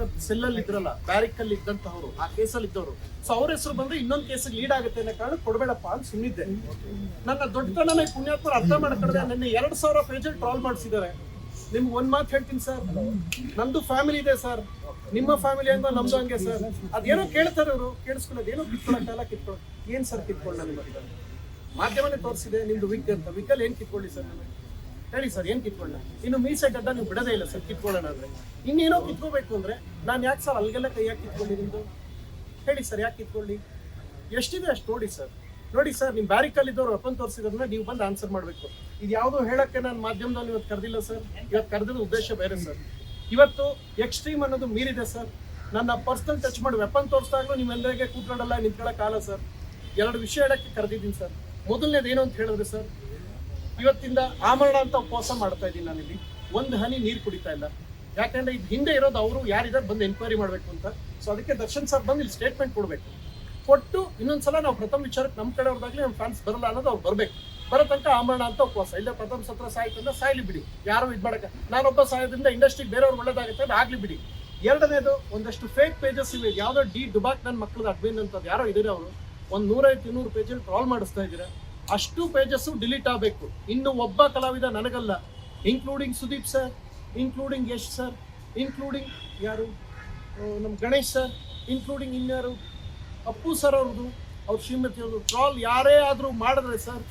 ಪಕ್ಕದ ಸೆಲ್ಲಲ್ಲಿ ಇದ್ರಲ್ಲ ಬ್ಯಾರಿಕ್ ಅಲ್ಲಿ ಇದ್ದಂತವ್ರು ಆ ಕೇಸಲ್ಲಿ ಇದ್ದವರು. ಸೊ ಅವ್ರ ಹೆಸರು ಬಂದ್ರೆ ಇನ್ನೊಂದು ಕೇಸಿಗೆ ಲೀಡ್ ಆಗುತ್ತೆ ಅನ್ನೋ ಕಾರಣ ಕೊಡಬೇಡಪ್ಪ ಅಂತ ಸುಮ್ಮಿದ್ದೆ ನನ್ನ ದೊಡ್ಡ ಈ ಪುಣ್ಯಾತ್ಮರು ಅರ್ಥ ಮಾಡ್ಕೊಂಡ್ರೆ ನನ್ನ ಎರಡ್ ಸಾವಿರ ಪೇಜಲ್ಲಿ ಟ್ರಾಲ್ ಮಾಡಿಸಿದ್ದಾರೆ. ನಿಮ್ಗೆ ಒಂದ್ ಮಾತು ಹೇಳ್ತೀನಿ ಸರ್ ನಮ್ದು ಫ್ಯಾಮಿಲಿ ಇದೆ ಸರ್ ನಿಮ್ಮ ಫ್ಯಾಮಿಲಿ ಅಂದ್ರೆ ನಮ್ದು ಹಂಗೆ ಸರ್ ಅದೇನೋ ಕೇಳ್ತಾರೆ ಅವರು, ಕೇಳಿಸ್ಕೊಳ್ಳೋದು. ಏನೋ ಕಿತ್ಕೊಳ್ಳೋಕ್ಕಲ್ಲ ಕಿತ್ಕೊಳ್ಳೋ ಏನ್ ಸರ್ ಕಿತ್ಕೊಳ್ಳ ನಿಮಗೆ ಮಾಧ್ಯಮನೇ ತೋರಿಸಿದೆ, ನಿಮ್ದು ವಿಕ್ ಅಂತ. ವಿಕಲ್ ಏನ್ ಕಿತ್ಕೊಳ್ಳಿ ಸರ್ ನನಗೆ ಹೇಳಿ ಸರ್, ಏನ್ ಕಿತ್ಕೊಳ್ಳೋಣ? ಇನ್ನು ಮೀಸೆ ಗಡ್ಡ ನೀವು ಬಿಡದೇ ಇಲ್ಲ ಸರ್, ಕಿತ್ಕೊಳ್ಳೋಣ ಅಂದ್ರೆ. ಇನ್ನೇನೋ ಕಿತ್ಕೋಬೇಕು ಅಂದ್ರೆ ನಾನು ಯಾಕೆ ಸರ್ ಅಲ್ಲಿಗೆಲ್ಲ ಕೈ ಯಾಕೆ ಹೇಳಿ ಸರ್, ಯಾಕೆ ಕಿತ್ಕೊಳ್ಳಿ? ಎಷ್ಟಿದೆ ಅಷ್ಟು ನೋಡಿ ಸರ್. ನೋಡಿ ಸರ್ ನಿಮ್ಮ ಬ್ಯಾರಿಕಲ್ಲಿ ಇದ್ದವ್ರು ವೆಪನ್ ತೋರಿಸಿದ್ರೆ ನೀವು ಬಂದು ಆನ್ಸರ್ ಮಾಡಬೇಕು. ಇದು ಯಾವುದೋ ಹೇಳಕ್ಕೆ ನಾನು ಮಾಧ್ಯಮದಲ್ಲಿ ಇವತ್ತು ಕರೆದಿಲ್ಲ ಸರ್. ಇವತ್ತು ಕರೆದಿರೋ ಉದ್ದೇಶ ಬೇರೆ ಸರ್. ಇವತ್ತು ಎಕ್ಸ್ಟ್ರೀಮ್ ಅನ್ನೋದು ಮೀರಿದೆ ಸರ್. ನನ್ನ ಪರ್ಸನಲ್ ಟಚ್ ಮಾಡಿ ವೆಪನ್ ತೋರಿಸಿದಾಗಲೂ ನಿಮ್ಮೆಲ್ಲರಿಗೆ ಕೂತ್ಕೊಂಡಲ್ಲ ನಿಂತ್ಕೊಳ್ಳೋಕ್ಕಾಗಲ್ಲ ಸರ್. ಎರಡು ವಿಷಯ ಹೇಳಕ್ಕೆ ಕರೆದಿದ್ದೀನಿ ಸರ್. ಮೊದಲನೇದು ಏನು ಅಂತ ಹೇಳಿದ್ರೆ ಸರ್ ಇವತ್ತಿಂದ ಆಮರಣ ಅಂತ ಉಪವಾಸ ಮಾಡ್ತಾ ಇದ್ದೀನಿ ನಾನಿಲ್ಲಿ. ಒಂದು ಹನಿ ನೀರು ಕುಡಿತಾ ಇಲ್ಲ. ಯಾಕಂದ್ರೆ ಇದು ಹಿಂದೆ ಇರೋದು ಅವರು ಯಾರಿದ್ದಾರೆ ಬಂದು ಎನ್ಕ್ವೈರಿ ಮಾಡಬೇಕು ಅಂತ. ಸೊ ಅದಕ್ಕೆ ದರ್ಶನ್ ಸರ್ ಬಂದು ಇಲ್ಲಿ ಸ್ಟೇಟ್ಮೆಂಟ್ ಕೊಡಬೇಕು. ಕೊಟ್ಟು ಇನ್ನೊಂದ್ಸಲ ನಾವು ಪ್ರಥಮ ವಿಚಾರಕ್ಕೆ ನಮ್ಮ ಕಡೆ ಅವ್ರದಾಗ್ಲಿ ನಮ್ಮ ಫ್ಯಾನ್ಸ್ ಬರಲ್ಲ ಅನ್ನೋದು ಅವ್ರು ಬರಬೇಕು. ಬರೋ ತನಕ ಆಮರಣ ಅಂತ ಉಪವಾಸ ಇಲ್ಲ ಪ್ರಥಮ ಸತ್ರ ಸಾಯ್ತಂದ್ರೆ ಸಾಯ್ಲಿ ಬಿಡಿ. ಯಾರು ಇದು ಮಾಡಕ್ಕೆ ನಾನೊಬ್ಬ ಸಾಯೋದ್ರಿಂದ ಇಂಡಸ್ಟ್ರಿಗೆ ಬೇರೆಯವ್ರು ಒಳ್ಳೇದಾಗುತ್ತೆ ಅದು ಆಗಲಿ ಬಿಡಿ. ಎರಡನೇದು, ಒಂದಷ್ಟು ಫೇಕ್ ಪೇಜಸ್ ಇವೆ. ಯಾವುದೋ ಡಿ ಡುಬಾಕ್ ನನ್ನ ಮಕ್ಕಳದ ಅಡ್ಮಿನ್ ಅಂತ ಯಾರೋ ಇದ್ದಾರೆ ಅವರು. ಒಂದು ನೂರೈವತ್ತು ಇನ್ನೂರು ಪೇಜಲ್ಲಿ ಟ್ರಾಲ್ ಮಾಡಿಸ್ತಾ ಇದ್ದೀರಾ. ಅಷ್ಟು ಪೇಜಸ್ಸು ಡಿಲೀಟ್ ಆಗಬೇಕು. ಇನ್ನು ಒಬ್ಬ ಕಲಾವಿದ ನನಗಲ್ಲ. Including Sudeep sir including Yash sir including ಯಾರು? ನಮ್ಮ ಗಣೇಶ್ ಸರ್ ಇನ್ಕ್ಲೂಡಿಂಗ್ ಇನ್ಯಾರು? ಅಪ್ಪು ಸರ್ ಅವ್ರದ್ದು, ಅವ್ರ ಶ್ರೀಮತಿ ಅವರು ಟ್ರಾಲ್ ಯಾರೇ ಆದರೂ ಮಾಡಿದ್ರೆ ಸರ್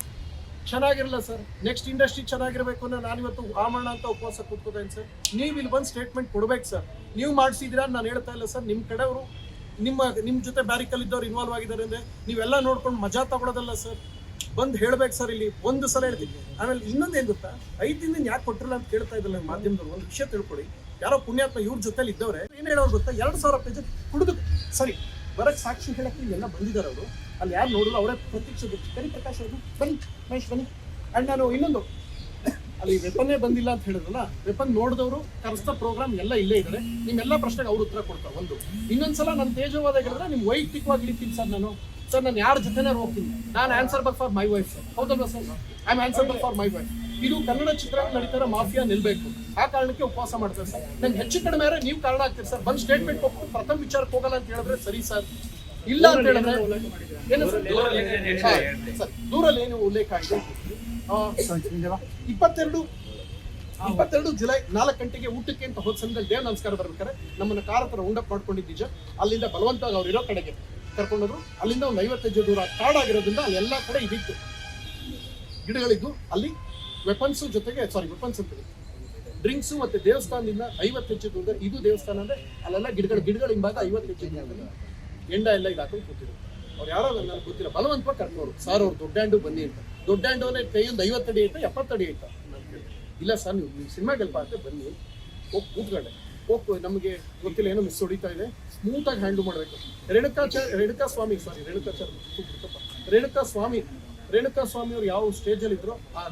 ಚೆನ್ನಾಗಿರಲ್ಲ ಸರ್ ನೆಕ್ಸ್ಟ್ ಇಂಡಸ್ಟ್ರಿ ಚೆನ್ನಾಗಿರಬೇಕು ಅಂದರೆ ನಾನಿವತ್ತು ಆಮರಣ ಅಂತ ಉಪವಾಸ ಕೂತ್ಕೋತೇನೆ ಸರ್ ನೀವು ಇಲ್ಲಿ ಬಂದು ಸ್ಟೇಟ್ಮೆಂಟ್ ಕೊಡ್ಬೇಕು ಸರ್ ನೀವು ಮಾಡಿಸಿದ್ದೀರಾ ನಾನು ಹೇಳ್ತಾ ಇಲ್ಲ ಸರ್ ನಿಮ್ಮ ಕಡೆಯವರು, ನಿಮ್ಮ ನಿಮ್ಮ ಜೊತೆ ಬ್ಯಾರಿಕಲ್ ಇದ್ದವ್ರು ಇನ್ವಾಲ್ವ್ ಆಗಿದ್ದಾರೆ ಅಂದರೆ ನೀವೆಲ್ಲ ನೋಡ್ಕೊಂಡು ಮಜಾ ತಗೊಳ್ಳೋದಲ್ಲ ಸರ್ ಬಂದು ಹೇಳ್ಬೇಕು ಸರ್, ಇಲ್ಲಿ ಒಂದು ಸಲ ಹೇಳ್ತೀನಿ. ಆಮೇಲೆ ಇನ್ನೊಂದು ಏನು ಗೊತ್ತಾ? ಐದು ದಿನ ಯಾಕೆ ಕೊಟ್ಟಿರಲ್ಲ ಅಂತ ಕೇಳ್ತಾ ಇದ್ದಲ್ಲ ಮಾಧ್ಯಮದವ್ರು, ಒಂದು ವಿಷಯ ತಿಳ್ಕೊಳ್ಳಿ ಯಾರೋ ಪುಣ್ಯಾತ್ಮ ಇವ್ರ ಜೊತೆಲಿ ಇದ್ದವ್ರೆ, ಏನು ಹೇಳೋರು ಗೊತ್ತಾ? ಎರಡು ಸಾವಿರ ಪೇಜ್ ಕುಡಿದು. ಸರಿ, ಬರಕ್ ಸಾಕ್ಷಿ ಹೇಳಕ್ಕೆ ಎಲ್ಲ ಬಂದಿದ್ದಾರೆ ಅವರು. ಅಲ್ಲಿ ಯಾರು ನೋಡಿದ್ರು ಅವರೇ ಪ್ರತೀಕ್ಷೆ ಕರಿ ಪ್ರಕಾಶ್ ಅವರು, ಬನ್ನಿ ಮಹೇಶ್, ಬನ್ನಿ. ಅಂಡ್ ನಾನು ಇನ್ನೊಂದು. ಅಲ್ಲಿ ವೆಪನ್ನೇ ಬಂದಿಲ್ಲ ಅಂತ ಹೇಳಿದ್ರಲ್ಲ ವೆಪನ್ ನೋಡಿದವರು ಕರೆಸ್ತಾ ಪ್ರೋಗ್ರಾಮ್ ಎಲ್ಲ ಇಲ್ಲೇ ಇದ್ದಾರೆ ನಿಮ್ಮೆಲ್ಲ ಪ್ರಶ್ನೆಗೆ ಅವ್ರು ಉತ್ತರ ಕೊಡ್ತಾರೆ, ಒಂದು. ಇನ್ನೊಂದ್ಸಲ ನನ್ನ ತೇಜವಾದ ಹೇಳಿದ್ರೆ ನಿಮ್ಗೆ ವೈಯಕ್ತಿಕವಾಗಿ ಇಳಿತೀನಿ ಸರ್ ನಾನು. ಸರ್ ನಾನು ಯಾರ ಜೊತೆನೇ ಹೋಗ್ತೀನಿ? ನಾನು answerable for my wife sir ಹೌದಲ್ವಾ sir I am answerable for my wife ಇದು ಕನ್ನಡ ಚಿತ್ರ ನಡೀತಾರ ಮಾಫಿಯಾ ನಿಲ್ಬೇಕು. ಆ ಕಾರಣಕ್ಕೆ ಉಪವಾಸ ಮಾಡ್ತಾರೆ ಸರ್. ನಂಗೆ ಹೆಚ್ಚು ಕಡಿಮೆ ಆದ್ರೆ ನೀವು ಕಾರಣ ಆಗ್ತೀರಿ ಸರ್. ಬಂದು ಸ್ಟೇಟ್ಮೆಂಟ್ ಕೊಟ್ಟು ಪ್ರಥಮ ವಿಚಾರಕ್ಕೆ ಹೋಗಲ್ಲ ಅಂತ ಹೇಳಿದ್ರೆ ಸರಿ ಸರ್. ಇಲ್ಲ ಅಂತ ಹೇಳಿದ್ರೆ ಏನು ಸರ್? ದೂರಲ್ಲಿ ಏನು ಉಲ್ಲೇಖ ಆಗಿದೆ ಇಪ್ಪತ್ತೆರಡು ಇಪ್ಪತ್ತೆರಡು ಜುಲೈ ನಾಲ್ಕು ಗಂಟೆಗೆ ಊಟಕ್ಕೆ ಅಂತ ಹೋದ ಸಂದರ್ಭದಲ್ಲಿ ದೇವ ನಮಸ್ಕಾರ ಬರ್ಬೇಕಾರೆ ನಮ್ಮನ್ನ ಕಾರ್ ಹತ್ರ ಉಂಡಪ್ ಮಾಡ್ಕೊಂಡಿದ್ದೀಜ ಅಲ್ಲಿಂದ ಬಲವಂತವಾಗಿ ಅವ್ರು ಇರೋ ಕಡೆಗೆ. ಕರ್ಕೊಂಡೋದ್ರು. ಅಲ್ಲಿಂದ ಒಂದು ಐವತ್ತೈದು ದೂರ ಕಾಡಾಗಿರೋದ್ರಿಂದ ಅಲ್ಲಿ ಎಲ್ಲ ಕಡೆ ಇದಿತ್ತು. ಗಿಡಗಳಿದ್ದು, ಅಲ್ಲಿ ವೆಪನ್ಸ್ ಜೊತೆಗೆ ಸಾರಿ ವೆಪನ್ಸ್ ಅಂತ ಡ್ರಿಂಕ್ಸ್ ಮತ್ತೆ ದೇವಸ್ಥಾನದಿಂದ ಐವತ್ತು ಹೆಚ್ಚು ದೂರ ಇದು ದೇವಸ್ಥಾನ ಅಂದ್ರೆ ಅಲ್ಲೆಲ್ಲ ಗಿಡಗಳು, ಗಿಡಗಳ ಹಿಂಭಾಗ ಐವತ್ತು ಹೆಚ್ಚು ಎಂಡ ಎಲ್ಲ ಇದು ಹಾಕೊಂಡು ಕೂತಿರು ಅವ್ರು ಯಾರೋ ನನಗೆ ಗೊತ್ತಿಲ್ಲ. ಬಲವಂತವಾಗಿ ಕರ್ಕೊಂಡ್ರು ಸರ್, ಅವ್ರು ದೊಡ್ಡ ಹ್ಯಾಂಡು ಬನ್ನಿ ಅಂತ. ದೊಡ್ಡ ಅಂದ್ರೆ ಕೈ ಒಂದು ಐವತ್ತಡಿ ಐತಾ ಎಪ್ಪತ್ತಡಿ ಐತಾ ಇಲ್ಲ, ಸರ್, ನೀವು ನೀವು ಸಿನಿಮಾ ಗೆಲ್ಪ ಅಂತ ಬನ್ನಿ ಹೋಗಿ ಕೂತ್ಕೊಂಡೆ. ಹೋಗಿ ನಮಗೆ ಗೊತ್ತಿಲ್ಲ, ಏನೋ ಮಿಸ್ ಹೊಡಿತಾ ಇದೆ ಸ್ಮೂತಾಗಿ ಹ್ಯಾಂಡಲ್ ಮಾಡಬೇಕು ರೇಣುಕಾಚಾರ್ಯ ರೇಣುಕಾ ಸ್ವಾಮಿ ಸಾರಿ ರೇಣುಕಾಚಾರ್ಯ. ರೇಣುಕಾ ಸ್ವಾಮಿ ರೇಣುಕಾ ಸ್ವಾಮಿ ಅವ್ರು ಯಾವ ಸ್ಟೇಜಲ್ಲಿ ಇದ್ರು, ಆ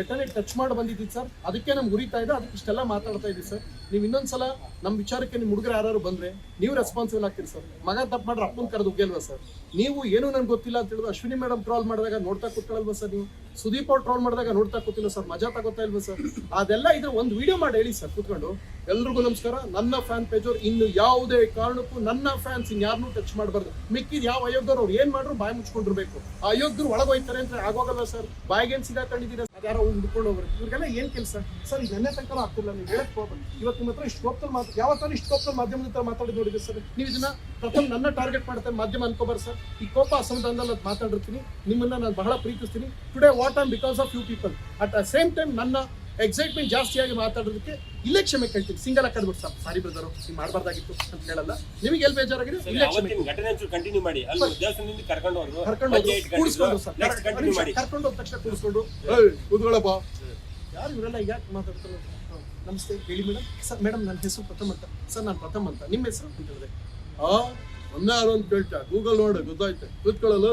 ಘಟನೆ ಟಚ್ ಮಾಡಿ ಬಂದಿದ್ದೀವಿ ಸರ್ ಅದಕ್ಕೆ ನಮ್ಗೆ ಉರಿತಾ ಇದೆ, ಅದಕ್ಕೆ ಇಷ್ಟೆಲ್ಲ ಮಾತಾಡ್ತಾ ಇದ್ದೀವಿ ಸರ್ ನೀವು ಇನ್ನೊಂದ್ಸಲ ನಮ್ಮ ವಿಚಾರಕ್ಕೆ ನಿಮ್ಮ ಹುಡುಗರು ಯಾರು ಬಂದ್ರೆ ನೀವು ರೆಸ್ಪಾನ್ಸಿಬಲ್ ಆಗ್ತೀರಿ ಸರ್ ಮಗ ತಪ್ಪು ಮಾಡ್ರೆ ಅಪ್ಪನ ಕರೆದು ಉಗ್ಗಲ್ವಾ ಸರ್ ನೀವು ಏನು ನನಗೆ ಗೊತ್ತಿಲ್ಲ ಅಂತ ಹೇಳಿದ್ರು, ಅಶ್ವಿನಿ ಮೇಡಮ್ ಟ್ರಾಲ್ ಮಾಡಿದಾಗ ನೋಡ್ತಾ ಕೂತ್ಕೊಳ್ಳಲ್ವಾ ಸರ್ ನೀವು? ಸುದೀಪ್ ಅವ್ರು ಟ್ರಾಲ್ ಮಾಡಿದಾಗ ನೋಡ್ತಾ ಕೂತಿಲ್ಲ ಸರ್ ಮಜಾ ತಗೋತಾ ಇಲ್ವಾ ಸರ್ ಅದೆಲ್ಲ ಇದ್ರೆ ಒಂದು ವಿಡಿಯೋ ಮಾಡಿ ಹೇಳಿ ಸರ್ ಕೂತ್ಕೊಂಡು. ಎಲ್ರಿಗೂ ನಮಸ್ಕಾರ. ನನ್ನ ಫ್ಯಾನ್ ಪೇಜ್ ಅವ್ರು ಇನ್ನು ಯಾವುದೇ ಕಾರಣಕ್ಕೂ ನನ್ನ ಫ್ಯಾನ್ಸ್ ಇನ್ನು ಯಾರನ್ನೂ ಟಚ್ ಮಾಡಬಾರ್ದು. ಮಿಕ್ಕಿದ ಯಾವ ಅಯೋಧ್ಯರು ಅವ್ರು ಏನ್ ಮಾಡ್ರು ಬಾಯಿ ಮುಚ್ಕೊಂಡಿರ್ಬೇಕು. ಆ ಅಯೋಗ್ಯರು ಒಳಗೋಯ್ತಾರೆ ಅಂತ ಆಗೋಗಲ್ಲ ಸರ್ ಬಾಯಿಗೇನ್ ಸಿಗಾಕೊಂಡಿದ್ದೀರಾ ಅದ್ಯಾರೋ ಹುಡ್ಕೊಂಡು ಹೋಗ್ರಿ ಇವ್ರಿಗೆಲ್ಲ ಏನ್ ಕೆಲಸ? ಸರ್ ಈಗ ನೆನ್ನೆ ತನಕ ಆಗ್ತಿಲ್ಲ ನೀವು ಹೇಳಕ್ ಹೋಗ್ಬೇಡಿ ಇವತ್ತು ನಿಮ್ಮ ಹತ್ರ ಇಷ್ಟು ಕೋಪ್ತಲ್ಲಿ ಮಾತು ಯಾವತ್ತಾರು ಇಷ್ಟು ಕೋಪ್ತಲ್ಲಿ ಮಾಧ್ಯಮದ ಹತ್ರ ಮಾತಾಡಿ ನೋಡಿದ್ರಿ ಸರ್. ನೀವು ಇದನ್ನ ಪ್ರಥಮ ನನ್ನ ಟಾರ್ಗೆಟ್ ಮಾಡ್ತಾರೆ ಮಾಧ್ಯಮ ಅನ್ಕೋಬಾರ ಸರ್. ಈ ಕೋಪ ಅಸಮಾಧಾನದಲ್ಲಿ ಅದು ಮಾತಾಡಿರ್ತೀನಿ. ನಿಮ್ಮನ್ನ ನಾನು ಬಹಳ ಪ್ರೀತಿಸ್ತೀನಿ. Today what am because of you people at a same time ನನ್ನ ಎಕ್ಸೈಟ್ಮೆಂಟ್ ಜಾಸ್ತಿಯಾಗಿ ಮಾತಾಡೋದಕ್ಕೆ ಇಲ್ಲೇ ಕ್ಷಮೆ ಕೇಳ್ತೀನಿ ಸಿಂಗಲ್ ಹಾಕದ್ಬಿಟ್ಟು ಸರ್ ಸಾರಿ ಬ್ರದರ್ ನೀವು ಮಾಡಬಾರ್ದಾಗಿತ್ತು ಅಂತ ಹೇಳಲ್ಲ. ನಿಮಗೆ ಎಲ್ಲಿ ಬೇಜಾರಾಗಿದೆ? ಇಲ್ಲೇ ಕ್ಷಮೆ ಕಂಟಿನ್ಯೂ ಮಾಡಿ. ದೇವಸ್ಥಾನದಿಂದ ಕರ್ಕೊಂಡು ಹೋದ್ರು. ಕರ್ಕೊಂಡು ಹೋದ್ರು. ಸರ್. ನೆಕ್ಸ್ಟ್ ಕಂಟಿನ್ಯೂ ಮಾಡಿ. ಕರ್ಕೊಂಡು ಹೋದ ತಕ್ಷಣ ಕೂರಿಸ್ಕೊಂಡು. ಏಯ್ ಕೂತ್ಕೊಳ್ಳಪ್ಪ. ಯಾರು ಇವರೆಲ್ಲ ಯಾಕೆ ಮಾತಾಡ್ತಾರೆ? ನಮಸ್ತೆ. ಹೇಳಿ ಮೇಡಮ್ ಸರ್ ಮೇಡಮ್ ನನ್ನ ಹೆಸರು ಪ್ರಥಮ್ ಅಂತ. ಸರ್ ನಾನು ಪ್ರಥಮ್ ಅಂತ. ನಿಮ್ಮ ಹೆಸರು ಅಂತ ಹೇಳಿದೆ. ಆ ಒಂದೇ ಯಾರು ಅಂತ ಕೇಳ್ತಾ ಗೂಗಲ್ ನೋಡು ಗೊತ್ತಾಯ್ತು. ಕೂತ್ಕೊಳ್ಳಲ್ಲ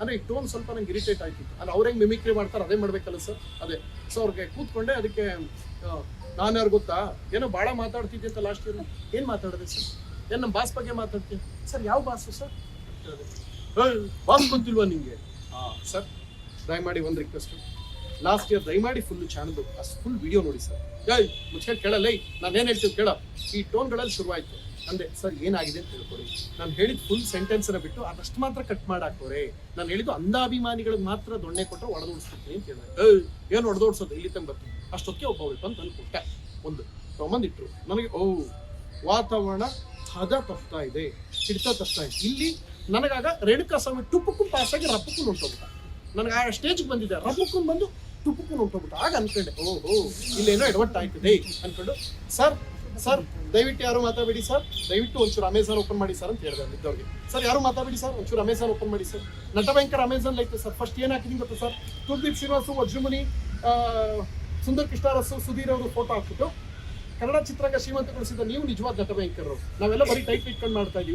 ಅಂದ್ರೆ ಈ ಟೋನ್ ಸ್ವಲ್ಪ ನಂಗೆ ಇರಿಟೇಟ್ ಆಯ್ತಿತ್ತು. ಅಂದ್ರೆ ಅವ್ರ ಹೆಂಗೆ ಮಿಮಿಕ್ರಿ ಮಾಡ್ತಾರೆ ಅದೇ ಮಾಡ್ಬೇಕಲ್ಲ ಸರ್ ಅದೇ. ಸೊ ಅವ್ರಿಗೆ ಕೂತ್ಕೊಂಡೆ ಅದಕ್ಕೆ ನಾನು ಯಾರು ಗೊತ್ತಾ? ಏನೋ ಭಾಳ ಮಾತಾಡ್ತಿದ್ದೆ ಅಂತ ಲಾಸ್ಟ್ ಇಯರ್ ಏನು ಮಾತಾಡಿದೆ ಸರ್ ಏನು ನಮ್ಮ ಬಾಸ್ ಬಗ್ಗೆ ಮಾತಾಡ್ತೀನಿ ಸರ್ ಯಾವ ಬಾಸು ಸರ್ ಬಾಸ್ ಗೊತ್ತಿಲ್ವಾ ಹಾಂ. ಸರ್ ದಯಮಾಡಿ ಒಂದು ರಿಕ್ವೆಸ್ಟ್ ಲಾಸ್ಟ್ ಇಯರ್ ದಯಮಾಡಿ ಫುಲ್ ಚಾನಲ್ ಫುಲ್ ವಿಡಿಯೋ ನೋಡಿ ಸರ್ ಏಯ್, ಮುಚ್ಕೊಂಡು ಕೇಳಲ್ಲ ನಾನು ಏನ್ ಹೇಳ್ತೀವಿ ಕೇಳ. ಈ ಟೋನ್ಗಳಲ್ಲಿ ಶುರುವಾಯಿತು ಅಂದೆ ಸರ್, ಏನಾಗಿದೆ? ಅಂತ ಹೇಳ್ಕೊಡಿ. ನಾನು ಹೇಳಿದ ಫುಲ್ ಸೆಂಟೆನ್ಸ್ನ ಬಿಟ್ಟು ಅದಷ್ಟು ಮಾತ್ರ ಕಟ್ ಮಾಡಾಕೋರೆ ನಾನು ಹೇಳಿದ್ದು ಅಂಧಾಭಿಮಾನಿಗಳಿಗೆ ಮಾತ್ರ ದೊಣ್ಣೆ ಕೊಟ್ಟರೆ ಒಡೆದೋಡಿಸ್ತೀನಿ ಅಂತ ಹೇಳಿದೆ. ಏಯ್, ಏನು ಒಡೆದೋಡ್ಸೋದು? ಇಲ್ಲಿ ತಂಗ ಬರ್ತೀನಿ. ಅಷ್ಟೊತ್ತಿಗೆ ಒಬ್ಬ ಒಳ್ಪ ಅಂತ ಕೊಟ್ಟೆ. ಒಂದು ತೊಗೊಂಬಂದಿಟ್ರು ನನಗೆ ಓ ವಾತಾವರಣ ಹದ ತಪ್ತಾ ಇದೆ, ಹಿಡಿತ ತಪ್ತಾ ಇದೆ. ಇಲ್ಲಿ ನನಗಾಗ ರೇಣುಕಾ ಸ್ವಾಮಿ ಟುಪ್ಪಕ್ಕೂ ಪಾಸಾಗಿ ರಪ್ಪಕ್ಕೂ ಹೊಂಟೋಗ್ಬಿಟ್ಟ ನನಗೆ ಆ ಸ್ಟೇಜ್ಗೆ ಬಂದಿದ್ದೆ. ರಪ್ಪಕ್ಕೂ ಬಂದು ಟುಪ್ಪಕ್ಕೂ ಹೊಂಟೋಗ್ಬಿಟ್ಟು ಆಗ ಅನ್ಕೊಂಡೆ, ಓಹೋ, ಇಲ್ಲೇನೋ ಎಡವಟ್ಟು ಡೈ ಅನ್ಕೊಂಡು, ಸರ್ ಸರ್, ದಯವಿಟ್ಟು ಯಾರು ಮಾತಾಡಬೇಡಿ, ಸರ್? ದಯವಿಟ್ಟು ಒಂಚೂರು ಅಮೆಝಾನ್ ಓಪನ್ ಮಾಡಿ, ಸರ್, ಅಂತ ಹೇಳಿದೆ ಅಲ್ಲಿದ್ದವ್ರಿಗೆ ಸರ್, ಯಾರು ಮಾತಾಡಬೇಡಿ, ಸರ್? ಒಂಚೂರು ಅಮೆಝಾನ್ ಓಪನ್ ಮಾಡಿ, ಸರ್. ನಟ ಭಯಂಕರ ಅಮೆಝಾನ್ ಐತೆ, ಸರ್. ಫಸ್ಟ್ ಏನು ಹಾಕಿದೀನಿ ಗೊತ್ತಾ, ಸರ್? ಕುಲ್ದೀಪ್ ಶ್ರೀನಿವಾಸು, ವಜ್ರಮುನಿ ಸುಂದರ್ ಕೃಷ್ಣಾರಸು, ಸುಧೀರ್ ಅವರು ಫೋಟೋ ಹಾಕ್ಬಿಟ್ಟು ಕನ್ನಡ ಚಿತ್ರರಂಗ ಶ್ರೀಮಂತಗೊಳಿಸಿದ ನೀವು ನಿಜವಾದ ನಟ ಭಯಂಕರರು. ನಾವೆಲ್ಲ ಬರೀ ಟೈಪ್ ಇಟ್ಕೊಂಡು ಮಾಡ್ತಾ ಇದೀವಿ.